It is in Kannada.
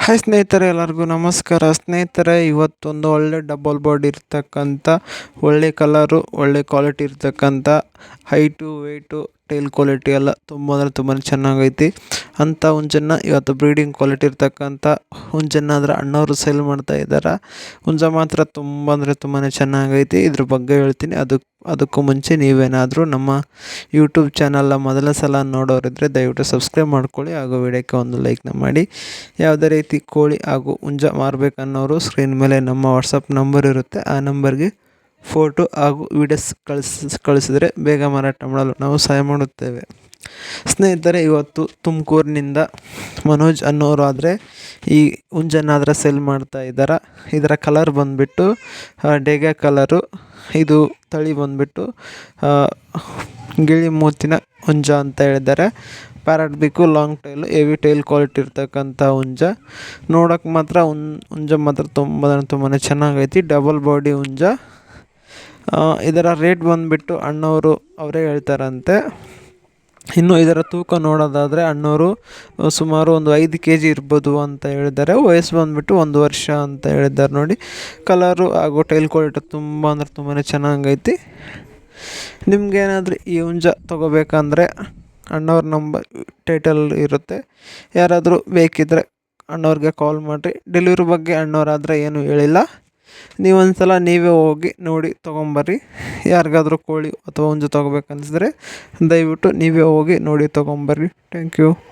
ಹಾಯ್ ಸ್ನೇಹಿತರೆ, ಎಲ್ಲರಿಗೂ ನಮಸ್ಕಾರ. ಸ್ನೇಹಿತರೆ, ಇವತ್ತೊಂದು ಒಳ್ಳೆ ಡಬಲ್ ಬಾಡಿ ಇರ್ತಕ್ಕಂಥ, ಒಳ್ಳೆ ಕಲರು ಒಳ್ಳೆ ಕ್ವಾಲಿಟಿ ಇರ್ತಕ್ಕಂಥ ಹೈಟು ವೆಯ್ಟು ಟೈಲ್ ಕ್ವಾಲಿಟಿ ಎಲ್ಲ ತುಂಬ ಅಂದರೆ ತುಂಬಾ ಚೆನ್ನಾಗೈತಿ. ಅಂಥ ಹುಂಜನ್ನ, ಇವತ್ತು ಬ್ರೀಡಿಂಗ್ ಕ್ವಾಲಿಟಿ ಇರ್ತಕ್ಕಂಥ ಅದರ ಅಣ್ಣವರು ಸೇಲ್ ಮಾಡ್ತಾ ಇದ್ದಾರೆ. ಹುಂಜ ಮಾತ್ರ ತುಂಬ ಅಂದರೆ ತುಂಬಾ ಚೆನ್ನಾಗೈತಿ. ಇದ್ರ ಬಗ್ಗೆ ಹೇಳ್ತೀನಿ. ಅದಕ್ಕೆ ಅದಕ್ಕೂ ಮುಂಚೆ ನೀವೇನಾದರೂ ನಮ್ಮ ಯೂಟ್ಯೂಬ್ ಚಾನಲ್ನ ಮೊದಲ ಸಲ ನೋಡೋರಿದ್ದರೆ ದಯವಿಟ್ಟು ಸಬ್ಸ್ಕ್ರೈಬ್ ಮಾಡ್ಕೊಳ್ಳಿ. ಹಾಗೂ ವಿಡಿಯೋಕ್ಕೆ ಒಂದು ಲೈಕ್ನ ಮಾಡಿ. ಯಾವುದೇ ರೀತಿ ಕೋಳಿ ಹಾಗೂ ಹುಂಜ ಮಾರಬೇಕನ್ನೋರು ಸ್ಕ್ರೀನ್ ಮೇಲೆ ನಮ್ಮ ವಾಟ್ಸಪ್ ನಂಬರ್ ಇರುತ್ತೆ. ಆ ನಂಬರ್ಗೆ ಫೋಟೋ ಹಾಗೂ ವಿಡಿಯೋಸ್ ಕಳಿಸ್, ಕಳಿಸಿದರೆ ಬೇಗ ಮಾರಾಟ ಮಾಡಲು ನಾವು ಸಹಾಯ ಮಾಡುತ್ತೇವೆ. ಸ್ನೇಹಿತರೆ, ಇವತ್ತು ತುಮಕೂರಿನಿಂದ ಮನೋಜ್ ಅನ್ನೋರು ಆದರೆ ಈ ಹುಂಜನ್ನಾದ್ರೆ ಸೆಲ್ ಮಾಡ್ತಾ ಇದ್ದಾರೆ? ಇದರ ಕಲರ್ ಬಂದುಬಿಟ್ಟು ಡೇಗ ಕಲರು ಇದು ತಳಿ ಬಂದುಬಿಟ್ಟು ಗಿಳಿ ಮೂತಿನ ಹುಂಜ ಅಂತ ಹೇಳಿದ್ದಾರೆ. Parrot beak long tail heavy tail quality ಇರ್ತಕ್ಕಂಥ ಹುಂಜ ನೋಡೋಕೆ ಮಾತ್ರ ಹುನ್ ಹುಂಜ ಮಾತ್ರ ತುಂಬ ತುಂಬಾ ಚೆನ್ನಾಗೈತಿ ಡಬಲ್ ಬಾಡಿ ಹುಂಜ ಇದರ ರೇಟ್ ಬಂದುಬಿಟ್ಟು ಅಣ್ಣವರು ಅವರೇ ಹೇಳ್ತಾರಂತೆ. ಇನ್ನು ಇದರ ತೂಕ ನೋಡೋದಾದರೆ ಅಣ್ಣವರು ಸುಮಾರು ಒಂದು ಐದು ಕೆ ಜಿ ಇರ್ಬೋದು ಅಂತ ಹೇಳಿದ್ದಾರೆ. ವಯಸ್ಸು ಬಂದುಬಿಟ್ಟು ಒಂದು ವರ್ಷ ಅಂತ ಹೇಳಿದ್ದಾರೆ ನೋಡಿ. ಕಲರು ಹಾಗೂ ಟೈಲ್ ಕ್ವಾಲಿಟಿ ತುಂಬ ಅಂದರೆ ತುಂಬಾ ಚೆನ್ನಾಗೈತಿ. ನಿಮ್ಗೇನಾದರೂ ಈ ಹುಂಜ ತೊಗೋಬೇಕಂದ್ರೆ ಅಣ್ಣವ್ರ ನಂಬರ್ ಟೈಟಲ್ ಇರುತ್ತೆ. ಯಾರಾದರೂ ಬೇಕಿದ್ದರೆ ಅಣ್ಣವ್ರಿಗೆ ಕಾಲ್ ಮಾಡಿರಿ. ಡೆಲಿವರಿ ಬಗ್ಗೆ ಅಣ್ಣವ್ರಾದರೆ ಏನೂ ಹೇಳಿಲ್ಲ. ನೀವು ಸಲ ನೀವೇ ಹೋಗಿ ನೋಡಿ ತೊಗೊಂಬರ್ರಿ. ಯಾರಿಗಾದ್ರೂ ಕೋಳಿ ಅಥವಾ ಹುಂಜ ತೊಗೋಬೇಕನ್ಸಿದ್ರೆ ದಯವಿಟ್ಟು ನೀವೇ ಹೋಗಿ ನೋಡಿ ತೊಗೊಂಬರ್ರಿ. Thank you